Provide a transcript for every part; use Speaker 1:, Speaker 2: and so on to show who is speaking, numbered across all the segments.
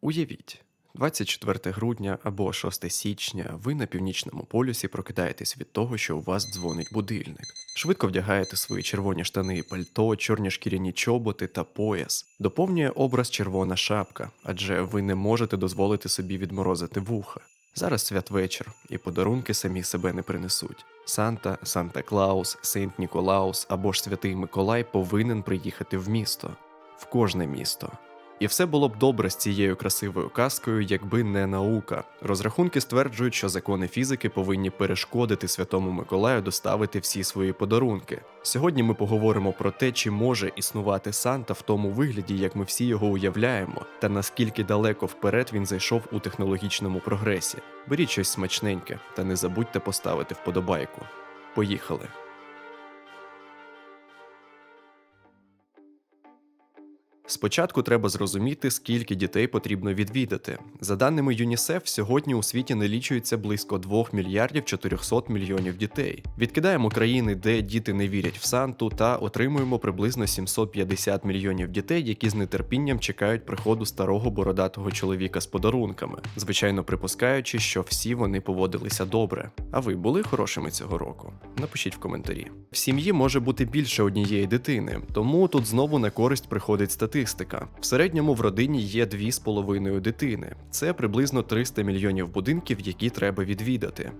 Speaker 1: Уявіть, 24 грудня або 6 січня ви на північному полюсі прокидаєтесь від того, що у вас дзвонить будильник. Швидко вдягаєте свої червоні штани і пальто, чорні шкіряні чоботи та пояс. Доповнює образ червона шапка, адже ви не можете дозволити собі відморозити вуха. Зараз святвечір, і подарунки самі себе не принесуть. Санта, Санта Клаус, Сейнт Ніколаус або ж Святий Миколай повинен приїхати в місто, в кожне місто. І все було б добре з цією красивою казкою, якби не наука. Розрахунки стверджують, що закони фізики повинні перешкодити Святому Миколаю доставити всі свої подарунки. Сьогодні ми поговоримо про те, чи може існувати Санта в тому вигляді, як ми всі його уявляємо, та наскільки далеко вперед він зайшов у технологічному прогресі. Беріть щось смачненьке та не забудьте поставити вподобайку. Поїхали! Спочатку треба зрозуміти, скільки дітей потрібно відвідати. За даними ЮНІСЕФ, сьогодні у світі налічується близько 2 мільярдів 400 мільйонів дітей. Відкидаємо країни, де діти не вірять в Санту, та отримуємо приблизно 750 мільйонів дітей, які з нетерпінням чекають приходу старого бородатого чоловіка з подарунками, звичайно припускаючи, що всі вони поводилися добре. А ви були хорошими цього року? Напишіть в коментарі. В сім'ї може бути більше однієї дитини, тому тут знову на користь приходить статистика. В середньому в родині є 2,5 дитини. Це приблизно 300 мільйонів будинків, які треба відвідати.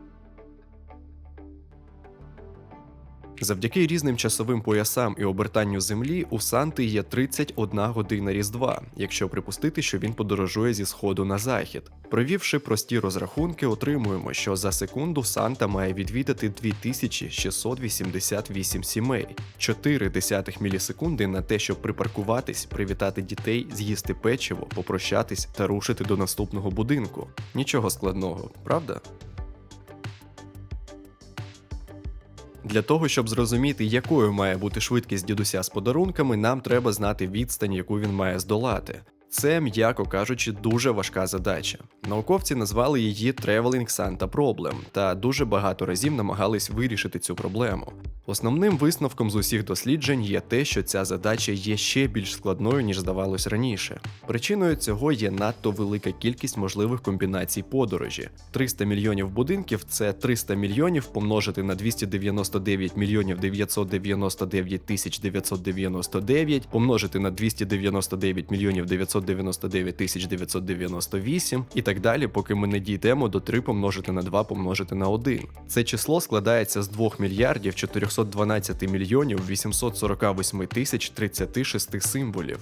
Speaker 1: Завдяки різним часовим поясам і обертанню землі у Санти є 31 година Різдва, якщо припустити, що він подорожує зі сходу на захід. Провівши прості розрахунки, отримуємо, що за секунду Санта має відвідати 2688 сімей, 4 десятих мілісекунди на те, щоб припаркуватись, привітати дітей, з'їсти печиво, попрощатись та рушити до наступного будинку. Нічого складного, правда? Для того, щоб зрозуміти, якою має бути швидкість дідуся з подарунками, нам треба знати відстань, яку він має здолати. Це, м'яко кажучи, дуже важка задача. Науковці назвали її Traveling Santa Problem та дуже багато разів намагались вирішити цю проблему. Основним висновком з усіх досліджень є те, що ця задача є ще більш складною, ніж здавалось раніше. Причиною цього є надто велика кількість можливих комбінацій подорожі. 300 мільйонів будинків це 300 мільйонів помножити на 299 мільйонів 999 тисяч 999, помножити на 299 мільйонів 999 тисяч 998 і так далі, поки ми не дійдемо до 3 помножити на 2 помножити на 1. Це число складається з 2 мільярдів 412 мільйонів 848 тисяч 36 символів.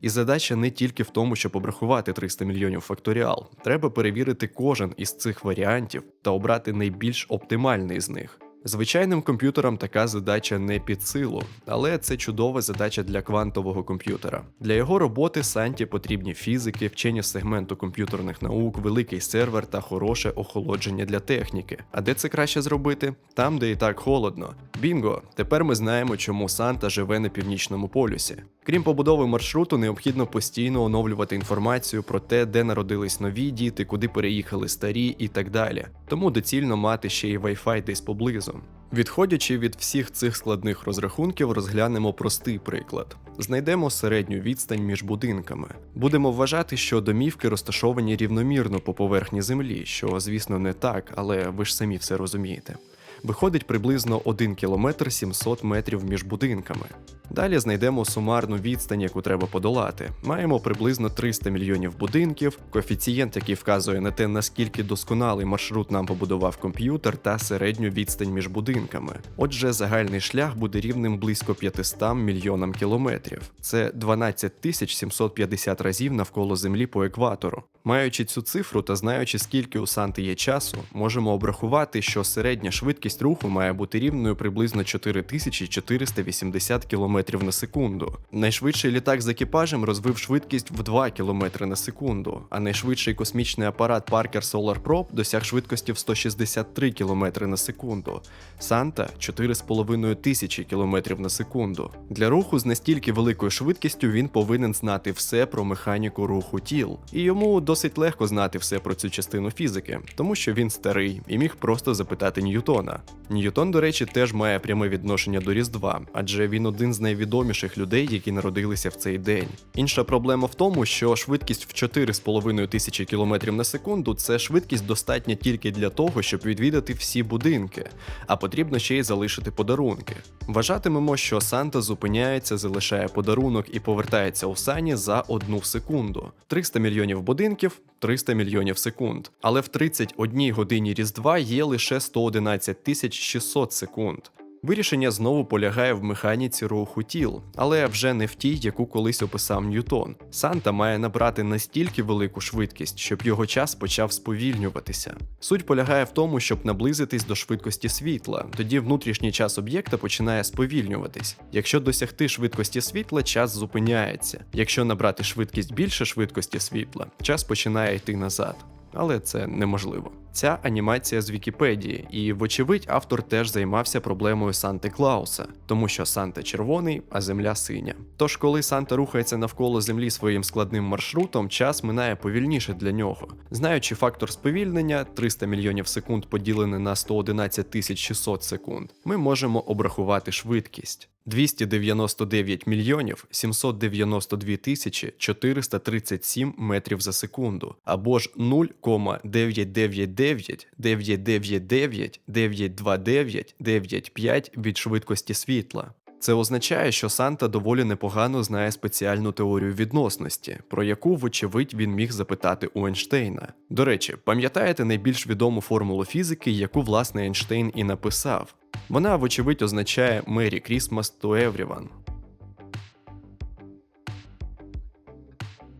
Speaker 1: І задача не тільки в тому, щоб обрахувати 300 мільйонів факторіал. Треба перевірити кожен із цих варіантів та обрати найбільш оптимальний з них. Звичайним комп'ютерам така задача не під силу, але це чудова задача для квантового комп'ютера. Для його роботи Санті потрібні фізики, вчені сегменту комп'ютерних наук, великий сервер та хороше охолодження для техніки. А де це краще зробити? Там, де і так холодно. Бінго! Тепер ми знаємо, чому Санта живе на північному полюсі. Крім побудови маршруту, необхідно постійно оновлювати інформацію про те, де народились нові діти, куди переїхали старі і так далі. Тому доцільно мати ще й Wi-Fi десь поблизу. Відходячи від всіх цих складних розрахунків, розглянемо простий приклад. Знайдемо середню відстань між будинками. Будемо вважати, що домівки розташовані рівномірно по поверхні землі, що, звісно, не так, але ви ж самі все розумієте. Виходить приблизно 1 км 700 метрів між будинками. Далі знайдемо сумарну відстань, яку треба подолати. Маємо приблизно 300 мільйонів будинків, коефіцієнт, який вказує на те, наскільки досконалий маршрут нам побудував комп'ютер, та середню відстань між будинками. Отже, загальний шлях буде рівним близько 500 мільйонам кілометрів. Це 12 тисяч 750 разів навколо Землі по екватору. Маючи цю цифру та знаючи, скільки у Санти є часу, можемо обрахувати, що середня швидкість руху має бути рівною приблизно 4480 км на секунду. Найшвидший літак з екіпажем розвив швидкість в 2 км на секунду, а найшвидший космічний апарат Parker Solar Probe досяг швидкості в 163 км на секунду. Санта 4,5 тисячі км на секунду. Для руху з настільки великою швидкістю він повинен знати все про механіку руху тіл, і йому досить досить легко знати все про цю частину фізики, тому що він старий і міг просто запитати Ньютона. Ньютон, до речі, теж має пряме відношення до Різдва, адже він один з найвідоміших людей, які народилися в цей день. Інша проблема в тому, що швидкість в 4,5 тисячі км на секунду це швидкість достатня тільки для того, щоб відвідати всі будинки, а потрібно ще й залишити подарунки. Вважатимемо, що Санта зупиняється, залишає подарунок і повертається у сані за одну секунду. 300 мільйонів будинків, 300 мільйонів секунд. Але в 31 годині Різдва є лише 111 тисяч 600 секунд. Вирішення знову полягає в механіці руху тіл, але вже не в тій, яку колись описав Ньютон. Санта має набрати настільки велику швидкість, щоб його час почав сповільнюватися. Суть полягає в тому, щоб наблизитись до швидкості світла, тоді внутрішній час об'єкта починає сповільнюватись. Якщо досягти швидкості світла, час зупиняється. Якщо набрати швидкість більше швидкості світла, час починає йти назад. Але це неможливо. Ця анімація з Вікіпедії, і, вочевидь, автор теж займався проблемою Санти Клауса, тому що Санта червоний, а земля синя. Тож, коли Санта рухається навколо землі своїм складним маршрутом, час минає повільніше для нього. Знаючи фактор сповільнення 300 мільйонів секунд поділене на 111 600 секунд, ми можемо обрахувати швидкість. 299 мільйонів 792 тисячі 437 метрів за секунду, або ж 0,999 999 929 95 від швидкості світла. Це означає, що Санта доволі непогано знає спеціальну теорію відносності, про яку, вочевидь, він міг запитати у Ейнштейна. До речі, пам'ятаєте найбільш відому формулу фізики, яку власне Ейнштейн і написав? Вона, вочевидь, означає Merry Christmas to everyone.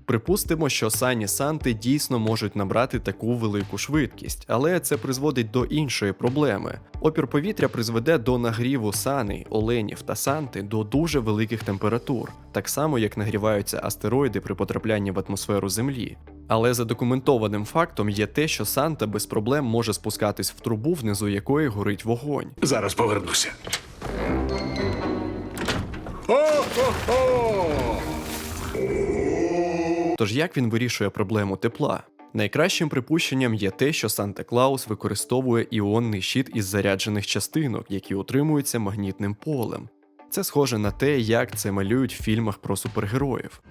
Speaker 1: Припустимо, що сані Санти дійсно можуть набрати таку велику швидкість, але це призводить до іншої проблеми. Опір повітря призведе до нагріву сани, оленів та санти до дуже великих температур, так само як нагріваються астероїди при потраплянні в атмосферу Землі. Але задокументованим фактом є те, що Санта без проблем може спускатись в трубу, внизу якої горить вогонь.
Speaker 2: Зараз повернуся. О-хо-хо!
Speaker 1: Тож як він вирішує проблему тепла? Найкращим припущенням є те, що Санта Клаус використовує іонний щит із заряджених частинок, які утримуються магнітним полем. Це схоже на те, як це малюють в фільмах про супергероїв.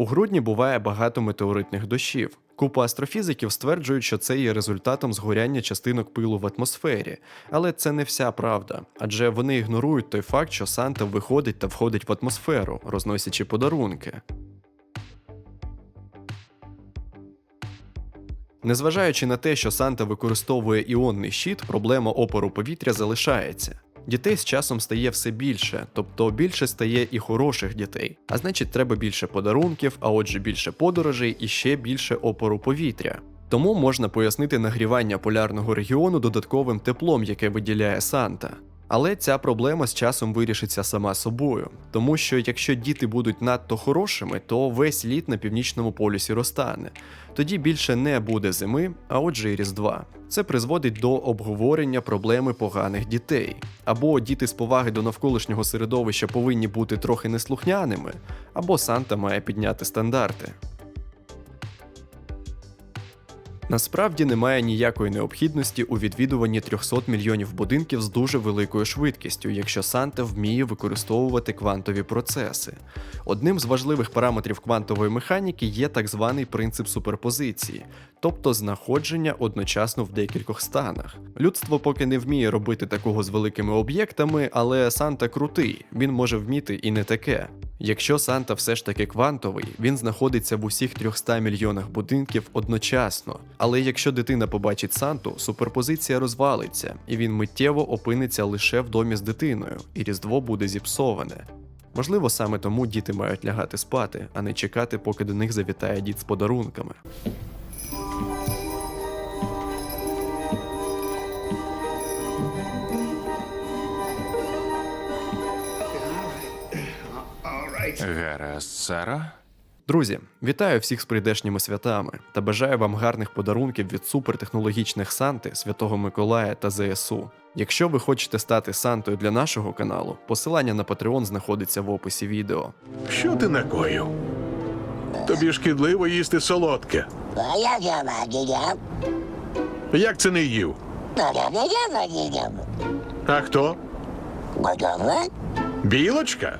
Speaker 1: У грудні буває багато метеоритних дощів. Купа астрофізиків стверджують, що це є результатом згоряння частинок пилу в атмосфері, але це не вся правда, адже вони ігнорують той факт, що Санта виходить та входить в атмосферу, розносячи подарунки. Незважаючи на те, що Санта використовує іонний щит, проблема опору повітря залишається. Дітей з часом стає все більше, тобто більше стає і хороших дітей. А значить, треба більше подарунків, а отже більше подорожей і ще більше опору повітря. Тому можна пояснити нагрівання полярного регіону додатковим теплом, яке виділяє Санта. Але ця проблема з часом вирішиться сама собою, тому що якщо діти будуть надто хорошими, то весь лід на північному полюсі розтане. Тоді більше не буде зими, а отже і Різдва. Це призводить до обговорення проблеми поганих дітей. Або діти з поваги до навколишнього середовища повинні бути трохи неслухняними, або Санта має підняти стандарти. Насправді немає ніякої необхідності у відвідуванні 300 мільйонів будинків з дуже великою швидкістю, якщо Санта вміє використовувати квантові процеси. Одним з важливих параметрів квантової механіки є так званий принцип суперпозиції, тобто знаходження одночасно в декількох станах. Людство поки не вміє робити такого з великими об'єктами, але Санта крутий, він може вміти і не таке. Якщо Санта все ж таки квантовий, він знаходиться в усіх 300 мільйонах будинків одночасно. Але якщо дитина побачить Санту, суперпозиція розвалиться, і він миттєво опиниться лише в домі з дитиною, і Різдво буде зіпсоване. Можливо, саме тому діти мають лягати спати, а не чекати, поки до них завітає дід з подарунками.
Speaker 2: Гаразд, Саро.
Speaker 1: Друзі, вітаю всіх з прийдешніми святами та бажаю вам гарних подарунків від супертехнологічних Санти, Святого Миколая та ЗСУ. Якщо ви хочете стати Сантою для нашого каналу, посилання на Patreon знаходиться в описі відео.
Speaker 3: Що ти накоїв? Тобі шкідливо їсти солодке. Як це не їв? А хто? Білочка?